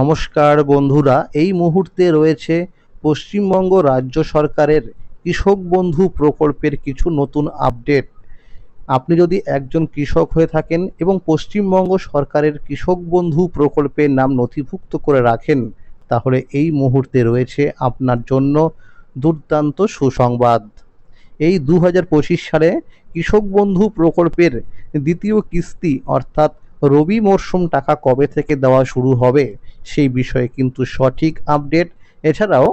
নমস্কার বন্ধুরা, এই মুহূর্তে রয়েছে পশ্চিমবঙ্গ রাজ্য সরকারের কৃষক বন্ধু প্রকল্পের কিছু নতুন আপডেট। আপনি যদি একজন কৃষক হয়ে থাকেন এবং পশ্চিমবঙ্গ সরকারের কৃষক বন্ধু প্রকল্পের নাম নথিভুক্ত করে রাখেন, তাহলে এই মুহূর্তে রয়েছে আপনার জন্য দুর্দান্ত সুসংবাদ। এই দু হাজার পঁচিশ সালে কৃষক বন্ধু প্রকল্পের দ্বিতীয় কিস্তি অর্থাৎ রবি মরশুম টাকা কবে থেকে দেওয়া শুরু হবে সেই বিষয়ে কিন্তু সঠিক আপডেট। এছাড়াও,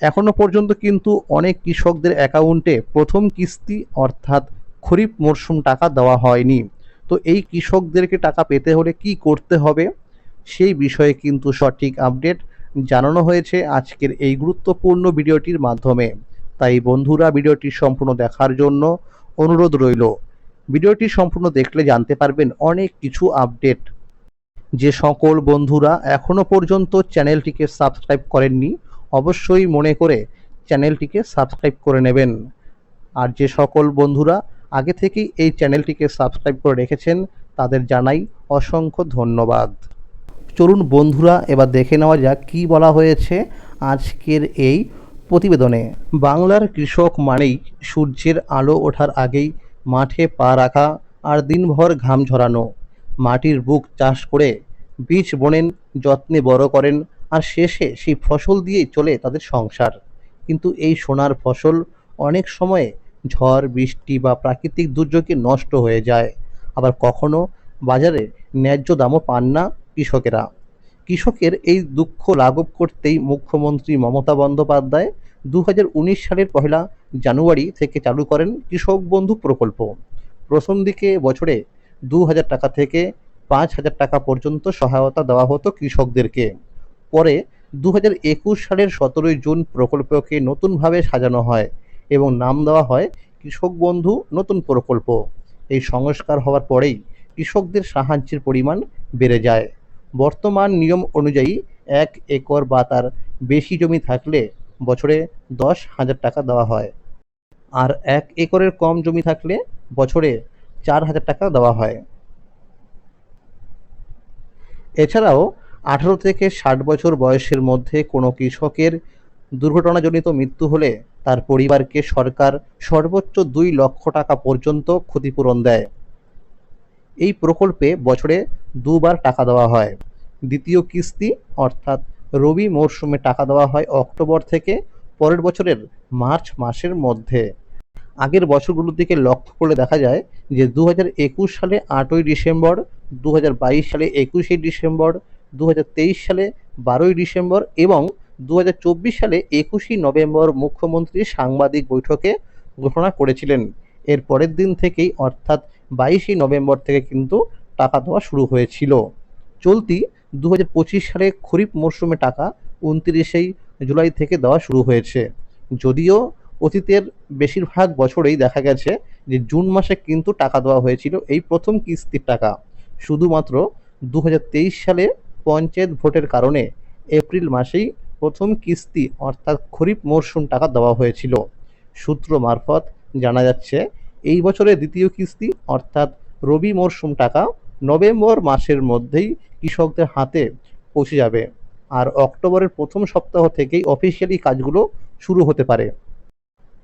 এখনও পর্যন্ত কিন্তু অনেক কৃষকদের অ্যাকাউন্টে প্রথম কিস্তি অর্থাৎ খরিফ মরশুম টাকা দেওয়া হয়নি। তো এই কৃষকদেরকে টাকা পেতে হলে কি করতে হবে? সেই বিষয়ে কিন্তু সঠিক আপডেট জানানো হয়েছে আজকের এই গুরুত্বপূর্ণ ভিডিওটির মাধ্যমে। তাই বন্ধুরা, ভিডিওটি সম্পূর্ণ দেখার জন্য অনুরোধ রইল। ভিডিওটি সম্পূর্ণ দেখলে জানতে পারবেন অনেক কিছু আপডেট। যে সকল বন্ধুরা এখনও পর্যন্ত চ্যানেলটিকে সাবস্ক্রাইব করেননি, অবশ্যই মনে করে চ্যানেলটিকে সাবস্ক্রাইব করে নেবেন। আর যে সকল বন্ধুরা আগে থেকেই এই চ্যানেলটিকে সাবস্ক্রাইব করে রেখেছেন, তাদের জানাই অসংখ্য ধন্যবাদ। চলুন বন্ধুরা, এবার দেখে নেওয়া যাক কী বলা হয়েছে আজকের এই প্রতিবেদনে। বাংলার কৃষক মানেই সূর্যের আলো ওঠার আগেই মাঠে পা রাখা আর দিনভর ঘাম ঝরানো। মাটির বুক চাষ করে বীজ বোনেন, যত্নে বড় করেন আর শেষে সেই ফসল দিয়েই চলে তাদের সংসার। কিন্তু এই সোনার ফসল অনেক সময়ে ঝড়, বৃষ্টি বা প্রাকৃতিক দুর্যোগে নষ্ট হয়ে যায়। আবার কখনো বাজারে ন্যায্য দামও পান না কৃষকেরা। কৃষকের এই দুঃখ লাঘব করতেই মুখ্যমন্ত্রী মমতা বন্দ্যোপাধ্যায় দু হাজার উনিশ সালের পহেলা জানুয়ারি থেকে চালু করেন কৃষক বন্ধু প্রকল্প। প্রথম দিকে বছরে দু হাজার টাকা থেকে পাঁচ হাজার টাকা পর্যন্ত সহায়তা দেওয়া হতো কৃষকদেরকে। পরে দু হাজার একুশ সালের সতেরোই জুন প্রকল্পকে নতুনভাবে সাজানো হয় এবং নাম দেওয়া হয় কৃষক বন্ধু নতুন প্রকল্প। এই সংস্কার হওয়ার পরেই কৃষকদের সাহায্যের পরিমাণ বেড়ে যায়। বর্তমান নিয়ম অনুযায়ী এক একর বা তার বেশি জমি থাকলে বছরে দশ হাজার টাকা দেওয়া হয়। আর এক একরের কম জমি থাকলে বছরে চার হাজার টাকা দেওয়া হয়। এছাড়াও আঠারো থেকে ষাট বছর বয়সের মধ্যে কোনো কৃষকের দুর্ঘটনাজনিত মৃত্যু হলে তার পরিবারকে সরকার সর্বোচ্চ দুই লক্ষ টাকা পর্যন্ত ক্ষতিপূরণ দেয়। এই প্রকল্পে বছরে দুবার টাকা দেওয়া হয়। দ্বিতীয় কিস্তি অর্থাৎ রবি মরশুমে টাকা দেওয়া হয় অক্টোবর থেকে পরের বছরের মার্চ মাসের মধ্যে। আগের বছরগুলোর দিকে লক্ষ্য করলে দেখা যায় যে দু হাজার একুশ সালে আটই ডিসেম্বর, দু হাজার বাইশ সালে একুশে ডিসেম্বর, দু হাজার তেইশ সালে বারোই ডিসেম্বর এবং দু হাজার চব্বিশ সালে একুশে নভেম্বর মুখ্যমন্ত্রী সাংবাদিক বৈঠকে ঘোষণা করেছিলেন। এর পরের দিন থেকেই অর্থাৎ বাইশে নভেম্বর থেকে কিন্তু টাকা দেওয়া শুরু হয়েছিল। চলতি দু হাজার পঁচিশ সালে খরিফ মরশুমে টাকা উনত্রিশেই জুলাই থেকে দেওয়া শুরু হয়েছে। যদিও অতীতের বেশিরভাগ বছরেই দেখা গেছে যে জুন মাসে কিন্তু টাকা দেওয়া হয়েছিল এই প্রথম কিস্তির টাকা। শুধুমাত্র দু হাজার তেইশ সালে পঞ্চায়েত ভোটের কারণে এপ্রিল মাসেই প্রথম কিস্তি অর্থাৎ খরিফ মরশুম টাকা দেওয়া হয়েছিল। সূত্র মারফত জানা যাচ্ছে, এই বছরের দ্বিতীয় কিস্তি অর্থাৎ রবি মরশুম টাকা নভেম্বর মাসের মধ্যেই কৃষকদের হাতে পৌঁছে যাবে। আর অক্টোবরের প্রথম সপ্তাহ থেকেই অফিসিয়ালি কাজগুলো শুরু হতে পারে।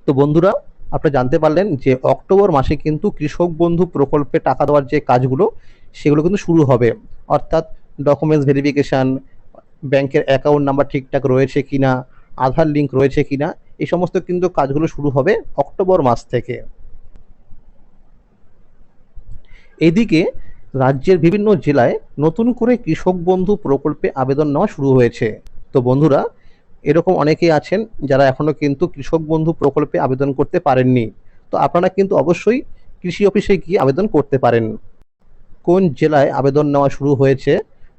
তো বন্ধুরা, আপনারা জানতে পারলেন যে অক্টোবর মাসে কিন্তু কৃষক বন্ধু প্রকল্পে টাকা দেওয়ার যে কাজগুলো, সেগুলো কিন্তু শুরু হবে। অর্থাৎ ডকুমেন্টস ভেরিফিকেশান ব্যাংকের অ্যাকাউন্ট নাম্বার ঠিকঠাক রয়েছে কি না আধার লিঙ্ক রয়েছে কি না এই সমস্ত কিন্তু কাজগুলো শুরু হবে অক্টোবর মাস থেকে। এদিকে রাজ্যের বিভিন্ন জেলায় নতুন করে কৃষক বন্ধু প্রকল্পে আবেদন নেওয়া শুরু হয়েছে। তো বন্ধুরা, এরকম অনেকেই আছেন যারা এখনও কিন্তু কৃষক বন্ধু প্রকল্পে আবেদন করতে পারেননি। তো আপনারা কিন্তু অবশ্যই কৃষি অফিসে গিয়ে আবেদন করতে পারেন। কোন জেলায় আবেদন নেওয়া শুরু হয়েছে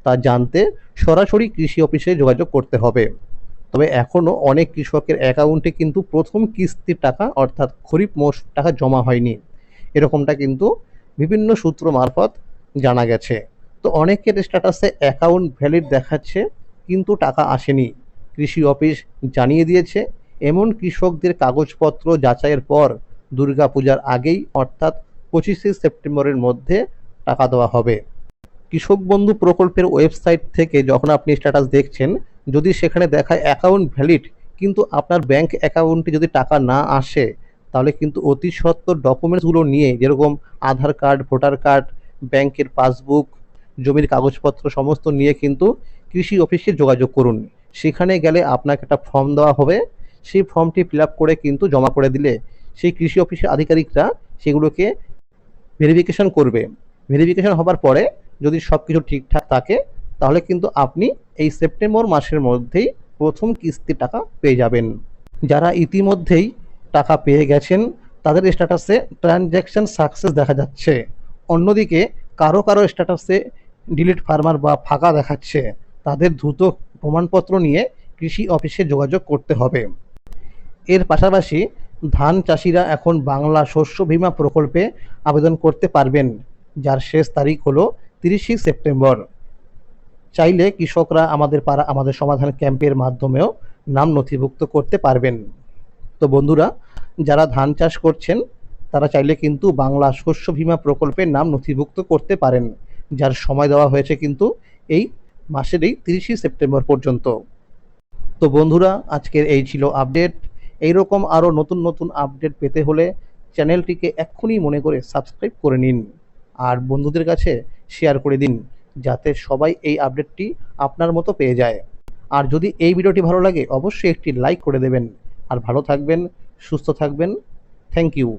তা জানতে সরাসরি কৃষি অফিসে যোগাযোগ করতে হবে। তবে এখনও অনেক কৃষকের অ্যাকাউন্টে কিন্তু প্রথম কিস্তির টাকা অর্থাৎ খরিফ মৌসুম টাকা জমা হয়নি। এরকমটা কিন্তু বিভিন্ন সূত্র মারফত জানা গেছে। তো অনেকের স্ট্যাটাসে অ্যাকাউন্ট ভ্যালিড দেখাচ্ছে, কিন্তু টাকা আসেনি। কৃষি অফিস জানিয়ে দিয়েছে, এমন কৃষকদের কাগজপত্র যাচাইয়ের পর দুর্গাপূজার আগেই, অর্থাৎ পঁচিশে সেপ্টেম্বরের মধ্যে টাকা দেওয়া হবে। কৃষক বন্ধু প্রকল্পের ওয়েবসাইট থেকে যখন আপনি স্ট্যাটাস দেখছেন, যদি সেখানে দেখায় অ্যাকাউন্ট ভ্যালিড কিন্তু আপনার ব্যাংক অ্যাকাউন্টে যদি টাকা না আসে, তাহলে কিন্তু অতি সত্বর ডকুমেন্টসগুলো নিয়ে, যেরকম আধার কার্ড ভোটার কার্ড ব্যাংকের পাসবুক, জমির কাগজপত্র সমস্ত নিয়ে কিন্তু কৃষি অফিসে যোগাযোগ করুন। সেখানে গেলে আপনাকে একটা ফর্ম দেওয়া হবে। সেই ফর্মটি ফিল করে কিন্তু জমা করে দিলে সেই কৃষি অফিসের আধিকারিকরা সেগুলোকে ভেরিফিকেশন করবে। ভেরিফিকেশন হবার পরে যদি সব কিছু ঠিকঠাক থাকে, তাহলে কিন্তু আপনি এই সেপ্টেম্বর মাসের মধ্যেই প্রথম কিস্তি টাকা পেয়ে যাবেন। যারা ইতিমধ্যেই টাকা পেয়ে গেছেন, তাদের স্ট্যাটাসে ট্রানজ্যাকশন সাকসেস দেখা যাচ্ছে। অন্যদিকে কারও কারও স্ট্যাটাসে ডিলিট ফার্মার বা ফাঁকা দেখাচ্ছে, তাদের দ্রুত প্রমাণপত্র নিয়ে কৃষি অফিসে যোগাযোগ করতে হবে। এর পাশাপাশি ধান চাষিরা এখন বাংলা শস্য বীমা প্রকল্পে আবেদন করতে পারবেন, যার শেষ তারিখ হলো তিরিশে সেপ্টেম্বর। চাইলে কৃষকরা আমাদের পাড়া, আমাদের সমাধান ক্যাম্পের মাধ্যমেও নাম নথিভুক্ত করতে পারবেন। তো বন্ধুরা, যারা ধান চাষ করছেন তারা চাইলে কিন্তু বাংলা শস্য বীমা প্রকল্পের নাম নথিভুক্ত করতে পারেন, যার সময় দেওয়া হয়েছে কিন্তু এই মাসের এই তিরিশে সেপ্টেম্বর পর্যন্ত। তো বন্ধুরা, আজকের এই ছিল আপডেট। এইরকম আরও নতুন নতুন আপডেট পেতে হলে চ্যানেলটিকে এক্ষুনি মনে করে সাবস্ক্রাইব করে নিন আর বন্ধুদের কাছে শেয়ার করে দিন, যাতে সবাই এই আপডেটটি আপনার মতো পেয়ে যায়। আর যদি এই ভিডিওটি ভালো লাগে, অবশ্যই একটি লাইক করে দেবেন। আর ভালো থাকবেন, সুস্থ থাকবেন। Thank you.